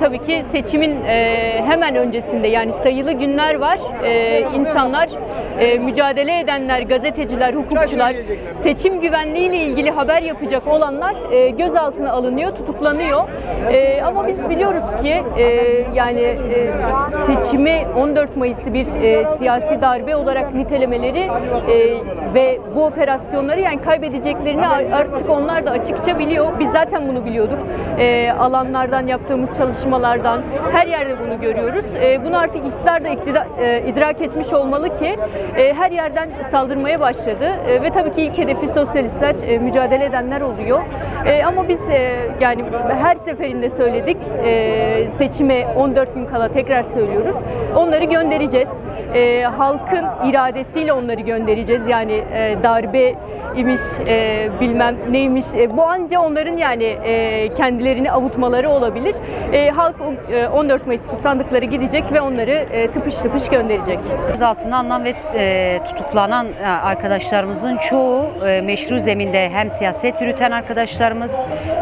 tabii ki seçimin e, hemen öncesinde yani sayılı günler var. E, insanlar, e, mücadele edenler, gazeteciler, hukukçular, seçim güvenliğiyle ilgili haber yapacak olanlar e, gözaltına alınıyor, tutuklanıyor. E, ama biz biliyoruz ki yani seçimi 14 Mayıs'ı bir siyasi darbe olarak nitelemeleri ve bu operasyonları yani kaybedeceklerini artık onlar da açıkça biliyor. Biz zaten bunu biliyorduk. Alanlardan yaptığımız çalışmalardan her yerde bunu görüyoruz. E, bunu artık iktidar da iktidar, e, idrak etmiş olmalı ki e, her yerden saldırmaya başladı. E, ve tabii ki ilk hedefi sosyalistler, e, mücadele edenler oluyor. E, ama biz e, yani her seferinde söyledik. E, seçime 14 gün kala tekrar söylüyoruz. Onları göndereceğiz. E, halkın iradesiyle onları göndereceğiz. Yani e, darbe imiş, e, bilmem neymiş. E, bu anca onların yani e, kendilerini avutmaları olabilir. E, halk e, 14 Mayıs'ta sandıkları gidecek ve onları e, tıpış tıpış gönderecek. Gözaltına alınan ve e, tutuklanan e, arkadaşlarımızın çoğu e, meşru zeminde hem siyaset yürüten arkadaşlarımız,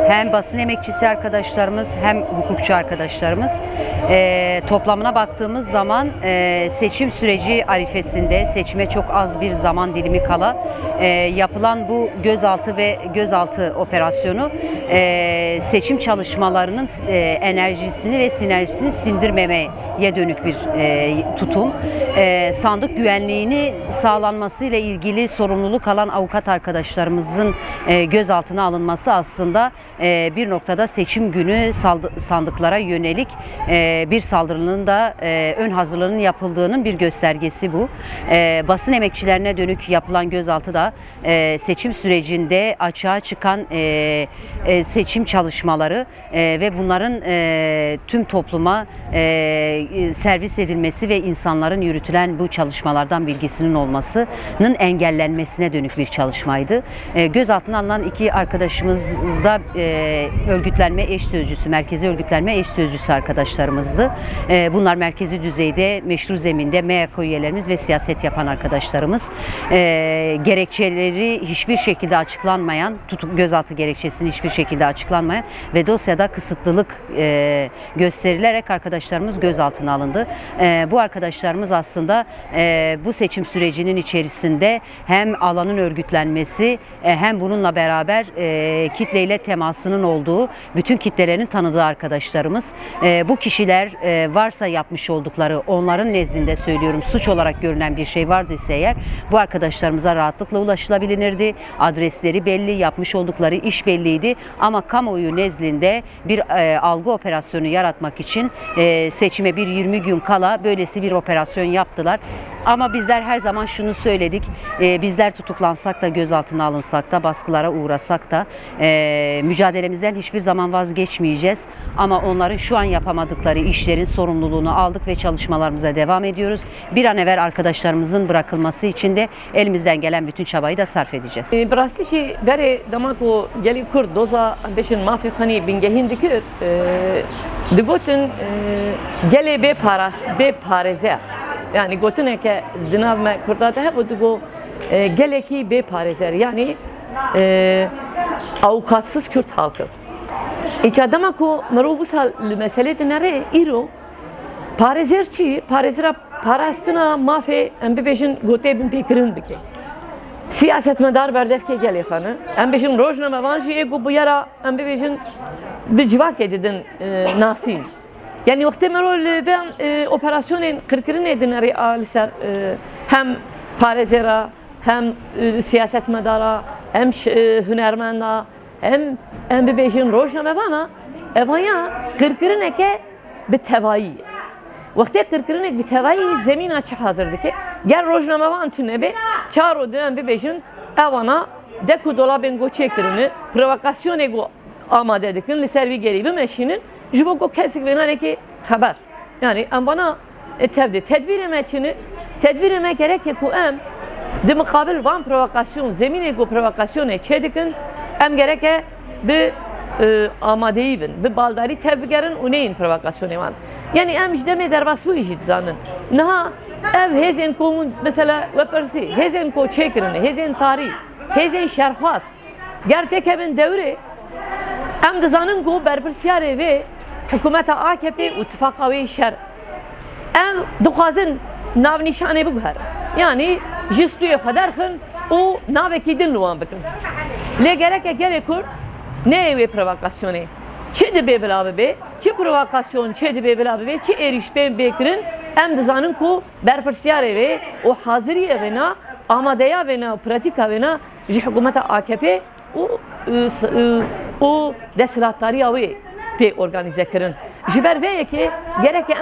hem basın emekçisi arkadaşlarımız, hem hukukçu arkadaşlarımız. E, toplamına baktığımız zaman e, seçim süreci arifesinde seçime çok az bir zaman dilimi kala e, yapılan bu gözaltı ve gözaltı operasyonu e, seçim çalışmalarının e, enerjisini ve sinerjisini sindirmemeye dönük bir e, tutum. E, sandık güvenliğini sağlanması ile ilgili sorumluluk alan avukat arkadaşlarımızın e, gözaltına alınması aslında e, bir noktada seçim günü sandıklara yönelik e, bir saldırının da e, ön hazırlığının yapıldığının bir göstergesi bu. E, basın emekçilerine dönük yapılan gözaltı da e, seçim sürecinde açığa çıkan e, e, seçim çalışmaları e, ve bunların e, tüm topluma e, servis edilmesi ve insanların yürütülen bu çalışmalardan bilgisinin olmasının engellenmesine dönük bir çalışmaydı. E, gözaltına alınan iki arkadaşımız da e, örgütlenme eş sözcüsü, merkezi örgütlenme eş sözcüsü arkadaşlarımızdı. E, bunlar merkezi düzeyde, meşru zeminde MYK üyelerimiz ve siyaset yapan arkadaşlarımız. E, gerekçeleri hiçbir şekilde açıklanmayan, tutuk gözaltı gerekçesini hiçbir şekilde açıklanmayan ve dosyada kısıtlılık e, gösterilerek arkadaşlarımız gözaltına alındı. E, bu arkadaşlarımız aslında e, bu seçim sürecinin içerisinde hem alanın örgütlenmesi e, hem bununla beraber e, kitleyle temasının olduğu bütün kitlelerin tanıdığı arkadaşlarımız. Bu kişiler varsa yapmış oldukları onların nezdinde söylüyorum suç olarak görünen bir şey vardıysa eğer bu arkadaşlarımıza rahatlıkla ulaşılabilirdi. Adresleri belli, yapmış oldukları iş belliydi ama kamuoyu nezdinde bir algı operasyonu yaratmak için seçime bir 20 gün kala böylesi bir operasyon yaptılar. Ama bizler her zaman şunu söyledik. E, bizler tutuklansak da, gözaltına alınsak da, baskılara uğrasak da e, mücadelemizden hiçbir zaman vazgeçmeyeceğiz. Ama onların şu an yapamadıkları işlerin sorumluluğunu aldık ve çalışmalarımıza devam ediyoruz. Bir an evvel arkadaşlarımızın bırakılması için de elimizden gelen bütün çabayı da sarf edeceğiz. Ee, Brastici beri damako geli kur doza beşin mafi hani bingehin dikir. Digotin gele be paras be pareze. به پارزه yani gotune ke dinav me kurdate hep digo gele ki be parezer yani e, avukatsız Kürt halkı. İç adama ku meru bu sal mesele dinare iro parezer çi parezera parastina mafe em bebejin gote bin pekirin bike. Siyasetmedar berdef ke gele xanı. Em bejin rojname vanji ego bu yara em bebejin bir civak edidin e, nasin. Merol ben e, operasyonun kırkırın edin aliser e, hem parezera hem e, siyasetmedara hem ş- e, hünermenda hem hem bir beşin rojname bana evaya kırkırın eke bir tevayi. Vakti kırkırın ek bir tevayi zemin açı hazırdı ki gel rojname van tüne be çaro dönem bir beşin evana deku dolabın go çekirini provokasyon ego amade dikin li servi geri bir meşinin jibo go kesik ve nereki haber. Yani em bana e, tevdi tedbir emeçini tedbir eme gerek ku em de mukabil van provokasyon zemin ego provokasyon e çedikin em gereke bir e, amadeyi bin bir baldari tevgerin uneyin provokasyon evan. Yani em işte me derbas bu işit zanın. Naha ev hezen ko mesela vepersi hezen ko çekirini hezen tarih hezen şerhas gertek evin devri em dizanin ku berpirsiyare ve حکومت AKP و اتفاقا وی شر ام دخوازن ناو نشانه بگهر یعنی جستوی پدر خن و ناوکی دل نوان بکن لی گرک گره کرد نه وی پروکاسیونه چه دی به بلا به چه پروکاسیون چه دی به بلا به چه eriş ben bekrin em dizanin ku berpirsiyare ve o haziriye ve na amadeya ve na pratika ve na ji hükümeta AKP o e, s- e, o desilatları ve te organize kirin. Ji ber vê yekê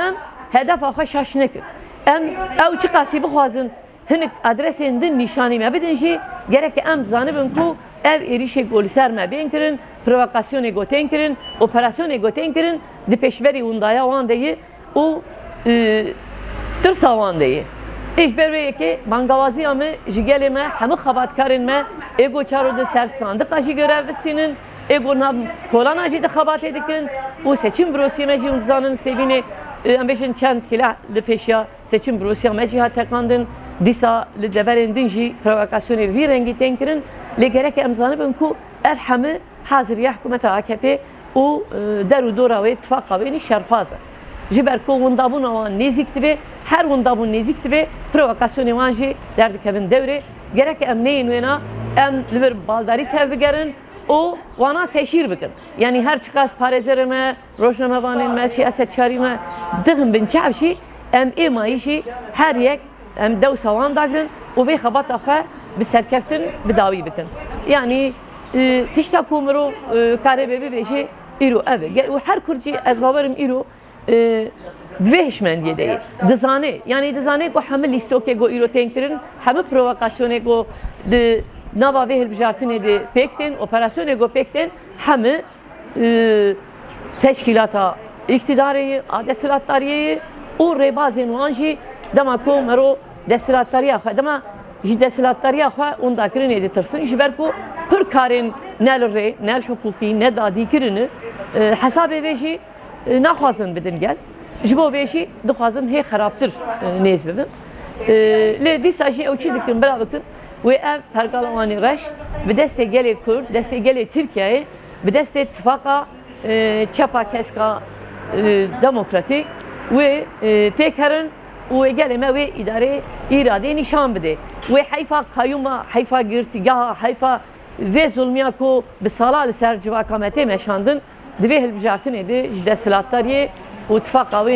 em hedefa xwe şaş nekir em ew çi qasî bixwazin hinik adresên din nîşanî me bidin jî gerek em zanibin ku ev êrişê golîser me bên kirin provokasyonê gotên kirin operasyonê gotên kirin di pêşverî windaya wan de yê û e, tirsa wan de yê Eş ber vê yekê bangavaziya me ji gelê me hemû xebatkarên me êgo çaro di ser sandiqa jî görev êgo nav kolana jî di xebatê dikin û seçim birosiyê me jî hûn dizanin sevînê e, em silah li pêşiya seçim birosiya me jî hat tekandin dîsa li deverên din jî provokasyonê vî rengî tên kirin lê gerek em zanibin ku ev hemû haziriya hikûmeta AKP û e, der û dora wê tifaka wê nî şerpaz e. ji ber ku windabûna wan nêzik dibe her windabûn nêzik dibe provokasyonê wan jî derdikevin devrê gerek em neyên em li vir baldarî û wana teşhîr bikin yanî her çiqas parêzerê me rojnamevanên me siyasetçarî me dixin bin çav jî em êmayî jî her yek em dewsa wan dagirin û vê xebata xwe bi serkeftin bi dawî bikin. Yanî e, tişta ku mirov e, karê bê bibêjê îro ev e Ge- û her kur jî ez bawerim îro e, divê hişmendiyê nava pêk tên operasyonê got pêk tên hemû e, teşkilata iktidarê a desilatdariyê û rêbazên wan jî dema ku mero desilatdariya xwe dema ji desilatdariya xwe û dakirinê ditirsin ji ber ku pir karên ne li rê ne li hukukî ne dadîkirinê e, hesabê vê jî e, naxwazin bidin gel. Ji bo vê jî dixwazin hê xerabtir e, nêz bibin. Lê dîsa jî ew çi dikin bila bikin wê ev pergala wanê reş bi destê gelê Kurd destê gelê Tirkiyeyê bi destê tifaka e, çepa keska e, demokratik ve e, tekerin ve geleme ve idare irade nişan bide. Ve hayfa kayyuma hayfa girtigaha hayfa ve zulmiya ko bi sala li ser civakamete meşandın. Dibe hilbijartin edi jide silattariye u tifaka ve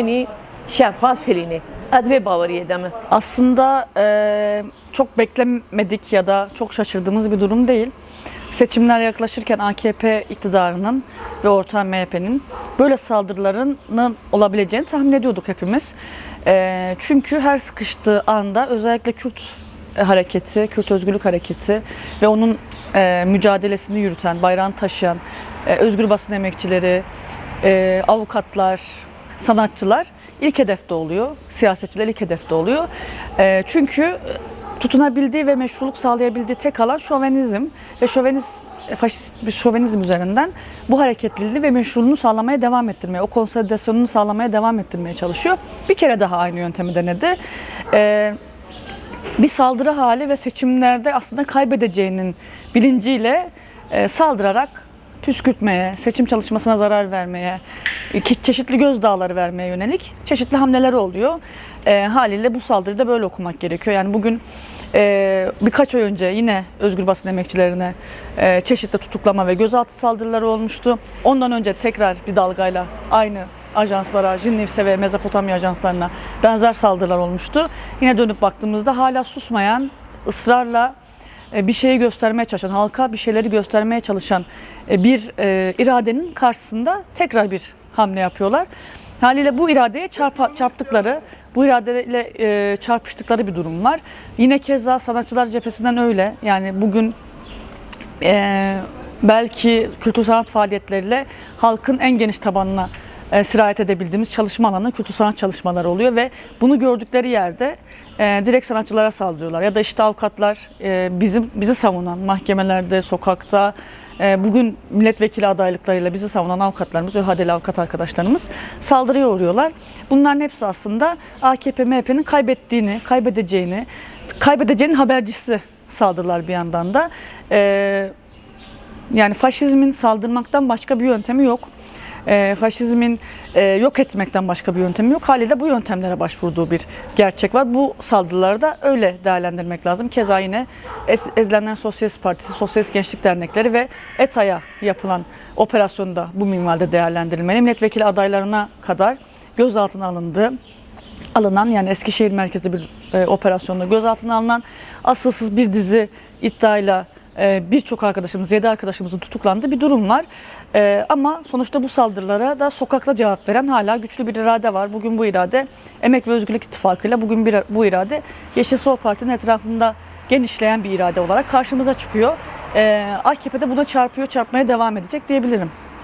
hilini adve bavariye deme. Aslında eee, çok beklemedik ya da çok şaşırdığımız bir durum değil. Seçimler yaklaşırken AKP iktidarının ve ortağı MHP'nin böyle saldırılarının olabileceğini tahmin ediyorduk hepimiz. Eee, çünkü her sıkıştığı anda özellikle Kürt e, hareketi, Kürt Özgürlük Hareketi ve onun e, mücadelesini yürüten, bayrağını taşıyan e, özgür basın emekçileri, e, avukatlar, sanatçılar ilk hedefte oluyor. Siyasetçiler ilk hedefte oluyor. E, çünkü tutunabildiği ve meşruluk sağlayabildiği tek alan şovenizm ve şoveniz e, faşist bir şovenizm üzerinden bu hareketliliği ve meşruluğunu sağlamaya devam ettirmeye, o konsolidasyonunu sağlamaya devam ettirmeye çalışıyor. Bir kere daha aynı yöntemi denedi. E, bir saldırı hali ve seçimlerde aslında kaybedeceğinin bilinciyle e, saldırarak püskürtmeye, seçim çalışmasına zarar vermeye, çeşitli gözdağları vermeye yönelik çeşitli hamleler oluyor. E, haliyle bu saldırıyı da böyle okumak gerekiyor. Yani bugün e, birkaç ay önce yine özgür basın emekçilerine e, çeşitli tutuklama ve gözaltı saldırıları olmuştu. Ondan önce tekrar bir dalgayla aynı ajanslara, Jinnivse ve Mezopotamya ajanslarına benzer saldırılar olmuştu. Yine dönüp baktığımızda hala susmayan, ısrarla bir şeyi göstermeye çalışan, halka bir şeyleri göstermeye çalışan e, bir e, iradenin karşısında tekrar bir hamle yapıyorlar. Haliyle bu iradeye çarpa, çarptıkları, bu iradeyle e, çarpıştıkları bir durum var. Yine keza sanatçılar cephesinden öyle. Yani bugün e, belki kültür sanat faaliyetleriyle halkın en geniş tabanına e, sirayet edebildiğimiz çalışma alanı kültür sanat çalışmaları oluyor ve bunu gördükleri yerde e, direkt sanatçılara saldırıyorlar ya da işte avukatlar e, bizim bizi savunan mahkemelerde, sokakta e, bugün milletvekili adaylıklarıyla bizi savunan avukatlarımız, ÖHAD'li avukat arkadaşlarımız saldırıya uğruyorlar. Bunların hepsi aslında AKP, MHP'nin kaybettiğini, kaybedeceğini, kaybedeceğinin habercisi saldırılar bir yandan da. E, yani faşizmin saldırmaktan başka bir yöntemi yok. E, faşizmin e, yok etmekten başka bir yöntemi yok. Haliyle bu yöntemlere başvurduğu bir gerçek var. Bu saldırıları da öyle değerlendirmek lazım. Keza yine Ez- Ezilenler Sosyalist Partisi, Sosyalist Gençlik Dernekleri ve ETA'ya yapılan operasyonda bu minvalde değerlendirilmeli. Milletvekili adaylarına kadar gözaltına alındı alınan yani Eskişehir merkezi bir e, operasyonda gözaltına alınan asılsız bir dizi iddiayla birçok arkadaşımız, 7 arkadaşımızın tutuklandığı bir durum var. E, ama sonuçta bu saldırılara da sokakla cevap veren hala güçlü bir irade var. Bugün bu irade Emek ve Özgürlük İttifakı'yla bugün bir, bu irade Yeşil Sol Parti'nin etrafında genişleyen bir irade olarak karşımıza çıkıyor. E, AKP'de buna çarpıyor, çarpmaya devam edecek diyebilirim.